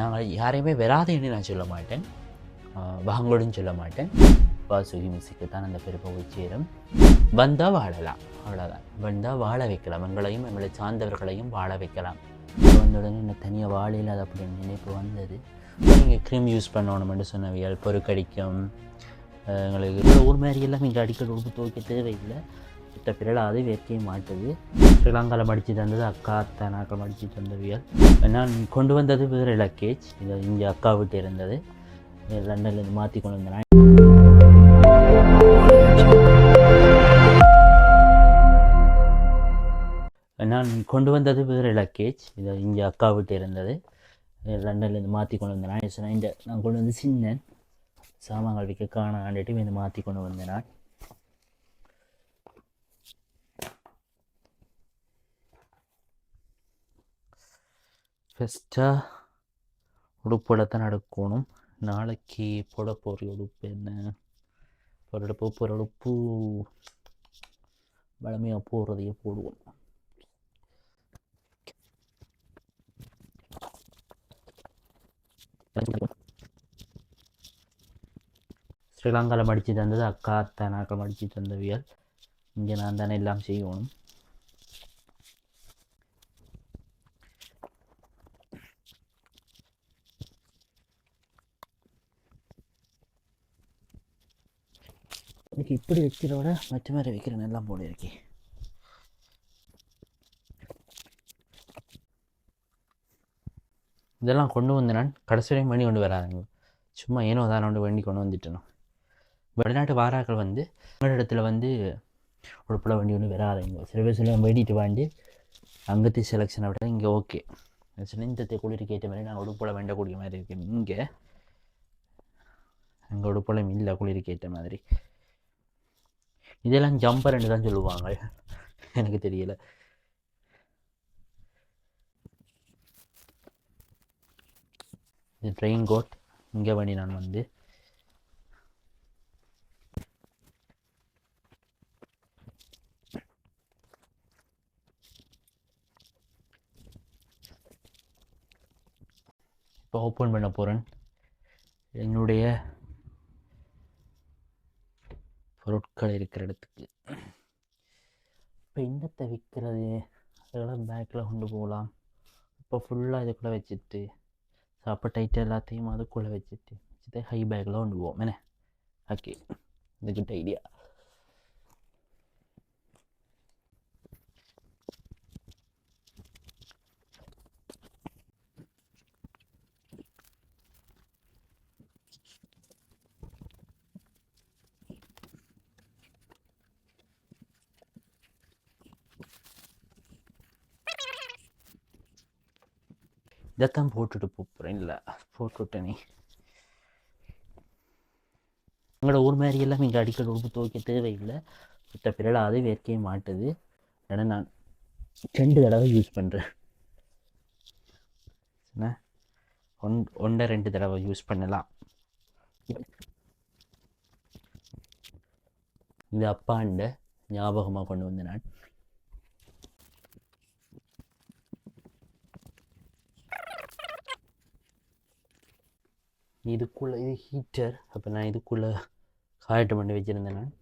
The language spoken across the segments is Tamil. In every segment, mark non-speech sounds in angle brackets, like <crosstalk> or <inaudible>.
நாங்கள் யாரையுமே வராதுன்னு நான் சொல்ல மாட்டேன். வாங்கோடுன்னு சொல்ல மாட்டேன். வாசுகி மிஸ்ஸுக்கு தான் அந்த பெருமை சேரும். வந்தால் வாழலாம். அவ்வளோதான் வந்தால் வாழ வைக்கலாம். எங்களையும் எங்களை சார்ந்தவர்களையும் வாழ வைக்கலாம். வந்த உடனே என்ன தனியாக வாழ இல்லாத அப்படின்னு நினைப்பு வந்தது. நீங்கள் க்ரீம் யூஸ் பண்ணணும்னு சொன்னவியல் பொறுக்கடிக்கும் எங்களுக்கு ஒரு ஊர் மாதிரி எல்லாம் இங்கே அடிக்கடி உடுப்பு துவைக்க தேவையில்லை. இட்ட பிறகு அது வேர்க்கவே மாட்டுது ஸ்ரீலங்காவில் மடித்து தந்தது அக்கா அத்தை நாக்கள் மடித்து தந்தவியல் நான் கொண்டு வந்தது வேறு லக்கேஜ் இது இங்கே அக்கா விட்டு இருந்தது. லண்டன்லேருந்து மாற்றி கொண்டு வந்தேன் நான் கொண்டு வந்தது வேறு லக்கேஜ் இது இங்கே அக்கா விட்டு இருந்தது. லண்டன்லேருந்து மாற்றி கொண்டு வந்தேன் நான் இந்த நான் கொண்டு வந்து சின்னன். சாமான்கள் விற்க காணாண்டுட்டு இந்த மாற்றி கொண்டு வந்தேன் நான் பெஸ்ட்டாக உடுப்போடத்தான் நடக்கணும் நாளைக்கு போட போகிற உடுப்பு என்ன? போகிற போகிற உடுப்பு. வளமையாக போடுறதையே போடுவோம். ஸ்ரீலங்காவில் மடித்து தந்தது அக்கா அத்தை மடித்து தந்தவியல். இங்கே நான் தானே எல்லாம் செய்யணும். எனக்கு இப்படி வைக்கிறத விட மற்ற மாதிரி வைக்கிற எல்லாம் போல இருக்கே இதெல்லாம் கொண்டு வந்து நான் கடைசி வரையும் பண்ணி கொண்டு வராதுங்க. சும்மா ஏனோ தான் கொண்டு வண்டி கொண்டு வந்துட்டணும் வெளிநாட்டு வாராக்கள் வந்து எங்கள் இடத்துல வந்து உடுப்பில் வண்டி ஒன்று வராதுங்க. சில பேர் சொல்ல வேண்டிட்டு வாண்டி அங்கத்து செலெக்ஷனை விட இங்கே ஓகே சினிந்தத்தை குளிருக்கு ஏற்ற மாதிரி நாங்கள் உடுப்பில் வேண்டக்கூடிய மாதிரி இருக்கேன் இங்கே அங்கே உடுப்பிலும் இல்லை குளிருக்கு ஏற்ற மாதிரி. இதெல்லாம் ஜம்பர்ன்னு தான் சொல்லுவாங்க. எனக்கு தெரியல. இது ட்ரெயின் கோட் இங்கே வண்டி நான் வந்து. இப்போ ஓப்பன் பண்ண போகிறேன் என்னுடைய மக்கள் இருக்கிற இடத்துக்கு. இப்போ என்னத்தை விற்கிறது அதெல்லாம் பேக்கில் கொண்டு போகலாம். இப்போ ஃபுல்லாக இதுக்குள்ளே வச்சுட்டு சாப்பிட்ட ஐட்டம் எல்லாத்தையும் அதுக்குள்ளே வச்சுட்டு வச்சுட்டு ஹை பேக்கில் கொண்டு போவோம். என்ன? ஓகே இது குட் ஐடியா இதைத்தான் போட்டுட்டு போகிறேன் இல்லை போட்டுட்டேனே. எங்களோட ஊர் மாதிரி எல்லாம் இங்கே அடிக்கடி உடுப்பு துவைக்க தேவையில்லை. மற்ற சுத்த பிறலாது வேர்க்கவே மாட்டுது. ஏன்னா நான் ரெண்டு தடவை யூஸ் பண்ணுறேன் என்ன? ஒன் ஒன்றை ரெண்டு தடவை யூஸ் பண்ணலாம். இது அப்பாண்ட ஞாபகமாக கொண்டு வந்தேன் நான் இதுக்குள்ளே இது ஹீட்டர் அப்போ நான் இதுக்குள்ளே காயட்டம் பண்ணி வச்சுருந்தேன் நான்.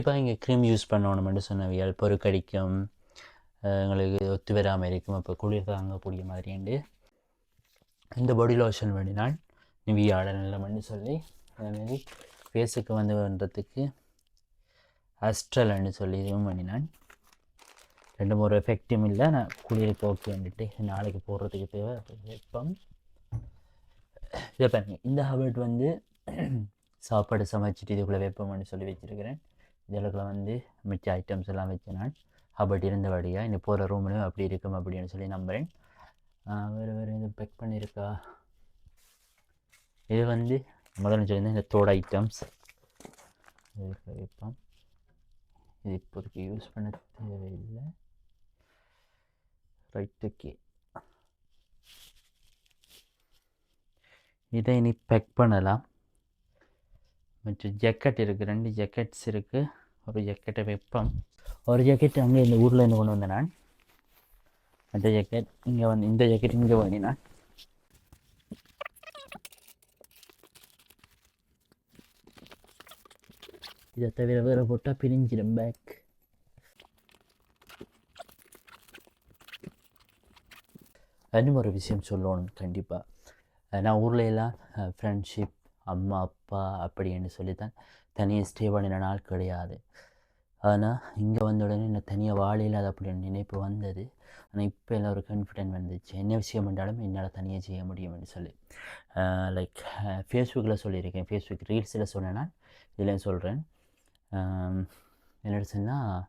இப்போ இங்கே க்ரீம் யூஸ் பண்ணணும்னு சொன்னவியால் பொறுக்கடிக்கும் எங்களுக்கு ஒத்து வராமல் இருக்கும். அப்போ குளிர் தாங்கக்கூடிய மாதிரிண்டு. இந்த பாடி லோஷன் வேண்டினால் நிவியாட நிலமன்னு சொல்லி அதேமாரி ஃபேஸுக்கு வந்து பண்ணுறதுக்கு அஸ்ட்ரல்னு சொல்லி இதுவும் பண்ணினான். ரெண்டு மூணு எஃபெக்டும் இல்லை. நான் குளிருக்கு ஓகே வந்துட்டு நாளைக்கு போடுறதுக்கு தேவை. வெப்பம் இதை பாருங்க. இந்த ஹபர்ட் வந்து சாப்பாடு சமைச்சிட்டு இதுக்குள்ளே வைப்போம்னு சொல்லி வச்சுருக்கிறேன். இதுக்குள்ள வந்து மிச்ச ஐட்டம்ஸ் எல்லாம் வச்சு நான் ஹபர்ட் இருந்தபடியாக இந்த போகிற ரூம்லையும் அப்படி இருக்கும் அப்படின்னு சொல்லி நம்புகிறேன் வேறு வேறு இது பெக் பண்ணியிருக்கா? இது வந்து முதல்ல சொல்லியிருந்தேன் இந்த தோட ஐட்டம்ஸ் வைப்போம் இது இப்போதைக்கு யூஸ் பண்ண தேவையில்லை. ரைட் ஓகே இதை இனி பேக் பண்ணலாம். மற்றும் ஜக்கெட் இருக்குது ரெண்டு ஜக்கெட்ஸ் இருக்குது ஒரு ஜக்கெட்டை வைப்போம் ஒரு ஜக்கெட் அங்கே இந்த ஊரில் இருந்து கொண்டு வந்தேன் நான். அந்த ஜக்கெட் இங்கே வந்து இந்த ஜக்கெட் இங்கே வாங்கினான் இதை தவிர வேறு போட்டால் பிரிஞ்சிடும் பேக் இன்னும் ஒரு விஷயம் சொல்லணும் கண்டிப்பாக நான் ஊரில் எல்லாம் ஃப்ரெண்ட்ஷிப் அம்மா அப்பா அப்படின்னு சொல்லி தான் தனியாக ஸ்டே பண்ணின நாள் கிடையாது. ஆனால் இங்கே வந்த உடனே என்ன தனியாக வாழையில்லாத அப்படின்னு நினைப்பு வந்தது. ஆனால் இப்போ எல்லாம் ஒரு கான்ஃபிடென்ட் வந்துச்சு. என்ன விஷயம் என்றாலும் என்னால் தனியாக செய்ய முடியும்னு சொல்லி. லைக் ஃபேஸ்புக்கில் சொல்லியிருக்கேன். ஃபேஸ்புக் ரீல்ஸில் சொன்னேன்னா இதில் சொல்கிறேன் என்ன சொன்னால்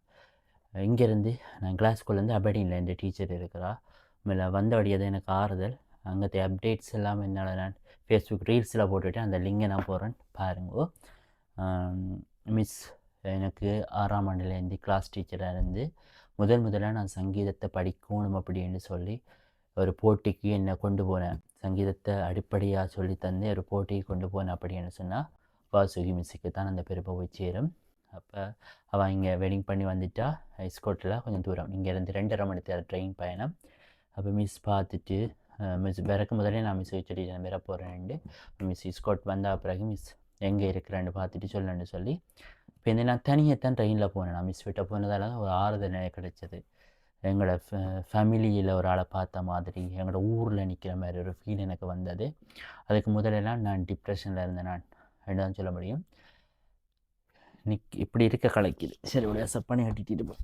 இங்கேருந்து நான் கிளாஸ்குள்ளேருந்து அபடியில் இந்த டீச்சர் இருக்கிறா. மேலே வந்த தான் எனக்கு ஆறுதல். அங்கത്തെ அப்டேட்ஸ் எல்லாம் என்னால் நான் ஃபேஸ்புக் ரீல்ஸில் போட்டுவிட்டு அந்த லிங்கை நான் போகிறேன் பாருங்கோ. மிஸ் எனக்கு ஆறாம் ஆண்டுலேருந்து கிளாஸ் டீச்சராக இருந்து முதல் முதலாக நான் சங்கீதத்தை படிக்கணும் அப்படின்னு சொல்லி ஒரு போட்டிக்கு என்னை கொண்டு போனேன். சங்கீதத்தை அடிப்படையாக சொல்லி தந்து ஒரு போட்டிக்கு கொண்டு போனேன் அப்படின்னு சொன்னால் வாசுகி மிஸ்ஸுக்கு தான் அந்த பெருமை போய் சேரும். அப்போ அவள் இங்கே வெட்டிங் பண்ணி வந்துட்டா ஸ்கோட்டில் கொஞ்சம் தூரம். இங்கேருந்து ரெண்டரை மணி தேர்தல் ட்ரெயின் பயணம். அப்போ மிஸ் பார்த்துட்டு மிஸ் பிறக்கும் முதலே நான் மிஸ் சொல்லி நான் பெற மிஸ் ஸ்கோட் வந்த பிறகு மிஸ் எங்கே இருக்கிறேன்னு பார்த்துட்டு சொல்லணும்னு சொல்லி இப்போ இந்த நான் தனியாக தான் ட்ரெயினில் போனேன். நான் மிஸ் விட்ட போனதால தான் ஒரு ஆறுதல் கிடைச்சது. எங்களோட ஃபேமிலியில் ஒரு ஆளை பார்த்த மாதிரி எங்களோட ஊரில் நிற்கிற மாதிரி ஒரு ஃபீல் எனக்கு வந்தது. அதுக்கு முதலெல்லாம் நான் டிப்ரெஷனில் இருந்தேன் நான். ரெண்டாவது சொல்ல முடியும். நிக் இப்படி இருக்க கலைக்குது. சரி ஒரு சப்பானி கட்டிட்டு போ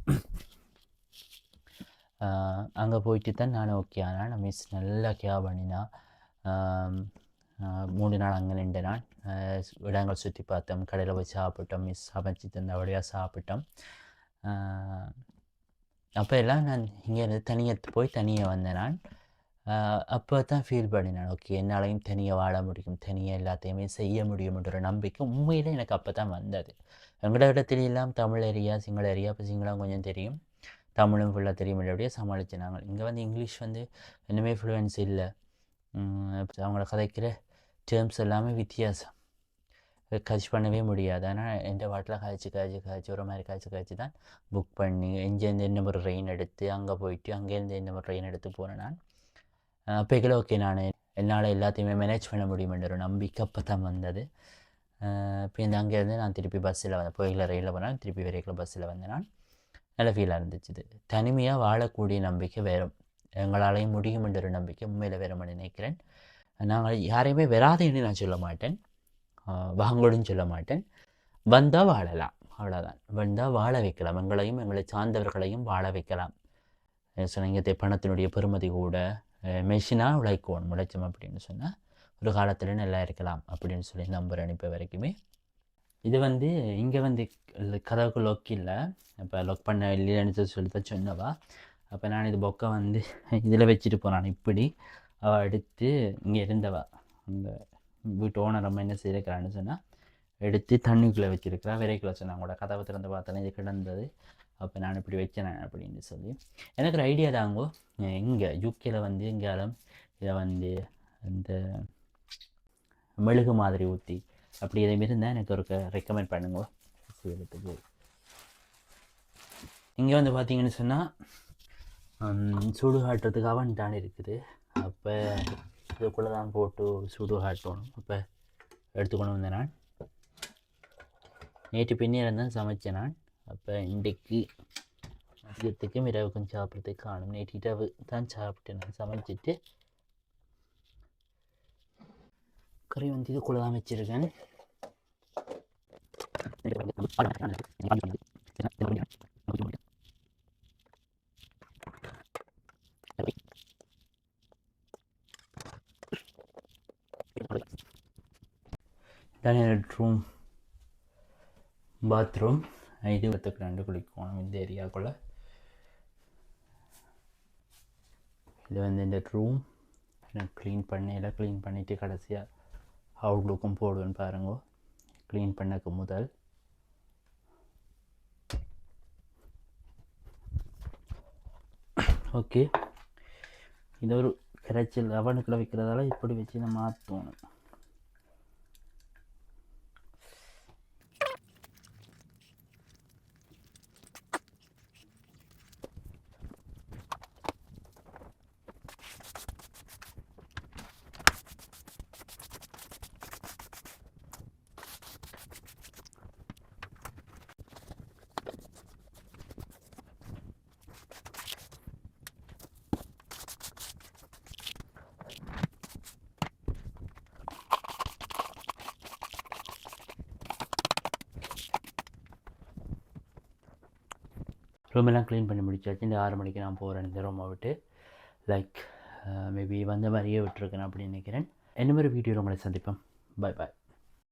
அங்கே போயிட்டு தான் நான் ஓகே ஆனால் நான் மிஸ் நல்லா கேர் பண்ணினா மூணு நாள் அங்கே நின்று நான் இடங்கள் சுற்றி பார்த்தோம் கடையில் போய் சாப்பிட்டோம் மிஸ் சமைச்சு தந்தபடியாக சாப்பிட்டோம். அப்போ எல்லாம் நான் இங்கேருந்து தனியாக போய் தனியாக வந்தேன் நான். அப்போ தான் ஃபீல் பண்ணினேன் ஓகே என்னாலையும் தனியாக வாழ முடியும் தனியாக எல்லாத்தையுமே செய்ய முடியும்ன்ற ஒரு நம்பிக்கை உண்மையில் எனக்கு அப்போ தான் வந்தது. எங்களோட இடத்துல எல்லாம் தமிழ் ஏரியா சிங்கள ஏரியா இப்போ சிங்களம் கொஞ்சம் தெரியும். தமிழும் ஃபுல்லாக தெரியும். அப்படியே சமாளித்து நாங்கள் இங்கே வந்து இங்கிலீஷ் வந்து இன்னுமே ஃப்ளூயன்ஸ் இல்லை. அவங்கள கதைக்கிற டேர்ம்ஸ் எல்லாமே வித்தியாசம். கட்ச் பண்ணவே முடியாது. ஆனால் எந்த வாட்டில் காய்ச்சி காய்ச்சி காய்ச்சி ஒரு மாதிரி காய்ச்சி காய்ச்சி தான் புக் பண்ணி எங்கேருந்து என்ன ஒரு ரெயின் எடுத்து அங்கே போயிட்டு அங்கேருந்து என்ன ஒரு ரெயின் எடுத்து போனேன் நான். அப்போக்கில் ஓகே நான். என்னால் எல்லாத்தையுமே மேனேஜ் பண்ண முடியுமென்ற ஒரு நம்பிக்கை அப்போ தான் வந்தது. இப்போ அங்கேருந்து நான் திருப்பி பஸ்ஸில் வந்தேன். போய்கில் ரயிலில் போனால் திருப்பி வரைக்கும் பஸ்ஸில் வந்தேன் நான். நல்ல ஃபீலாக இருந்துச்சு இது தனிமையாக வாழக்கூடிய நம்பிக்கை வேறும். எங்களாலையும் முடியும் என்ற ஒரு நம்பிக்கை உண்மையில் வேறும்னு நினைக்கிறேன். நாங்கள் யாரையுமே வராதுன்னு நான் சொல்ல மாட்டேன். வாங்கோடுன்னு சொல்ல மாட்டேன். வந்தால் வாழலாம். அவ்வளோதான் வந்தால் வாழ வைக்கலாம். எங்களையும் எங்களை சார்ந்தவர்களையும் வாழ வைக்கலாம். சொன்னீங்க பணத்தினுடைய பெருமதி கூட மெஷினாக உழைக்கணும் உழைச்சோம் அப்படின்னு சொன்னால் ஒரு காலத்தில் நல்லா இருக்கலாம் அப்படின்னு சொல்லி நம்பர் அனுப்ப வரைக்குமே. இது வந்து இங்கே வந்து கதவுக்கு லொக் இல்லை. இப்போ லொக் பண்ண இல்லைன்னு சொல்லி தான் சொன்னவா. அப்போ நான் இது பொக்கை வந்து <laughs> இதில் வச்சுட்டு போனான். இப்படி அவள் எடுத்து இங்கே இருந்தவா. அந்த வீட்டு ஓனர் அம்மா என்ன செய்திருக்கிறான்னு சொன்னால் எடுத்து தண்ணிக்குள்ளே வச்சுருக்கிறா. விரைக்குள்ளே சொன்னாங்க கூட கதவை திறந்து பார்த்தோன்னே இது கிடந்தது. அப்போ நான் இப்படி வச்சேன் அப்படின்னு சொல்லி. எனக்கு ஒரு ஐடியா தாங்கோ. இங்கே யூகேயில் வந்து எங்கேயாலும் இதை வந்து அந்த மெழுகு மாதிரி ஊற்றி அப்படி எதுவும் இருந்தால் எனக்கு ஒரு ரெக்கமெண்ட் பண்ணுங்க. செய்யறதுக்கு இங்கே வந்து பார்த்தீங்கன்னு சொன்னால் சுடு காட்டுறதுக்கு அவன் தான் இருக்குது. அப்போ இதுக்குள்ளே தான் போட்டு சுடு காட்டணும் அப்போ எடுத்துக்கொண்டு வந்தேன் நான் நேற்று பின்னேரம் தான் சமைச்சேன் நான் அப்போ இன்றைக்கு மதியத்துக்கும் இரவுக்கும் சாப்பிட்றதுக்கு காணும். நேற்று இரவு தான் சாப்பிட்டேன் நான் சமைச்சிட்டு கறி வந்து இதுக்குள்ளே தான் வச்சுருக்கேன் இதான் ரூம் பாத்ரூம் இது பத்துக்கு ரெண்டு குளிக்கணும் இந்த ஏரியாக்குள்ள இது வந்து இந்த ரூம் க்ளீன் பண்ணி எல்லாம் க்ளீன் பண்ணிவிட்டு கடைசியாக அவுட்லுக்கும் போடுவேன்னு பாருங்க. க்ளீன் பண்ணக்கு முதல். ஓகே இது ஒரு கரைச்சல் அவனுக்குள்ளே வைக்கிறதால இப்படி வச்சு நான் மாற்றணும் ரூமெல்லாம் க்ளீன் பண்ணி முடிச்சாச்சு. இந்த ஆறு மணிக்கு நான் போகிறேன் இந்த ரூமை விட்டு லைக் மேபி uh, வந்த மாதிரியே விட்டுருக்கேன் அப்படின்னு நினைக்கிறேன். என்ன மாதிரி வீடியோ உங்களை சந்திப்போம். பாய் பாய்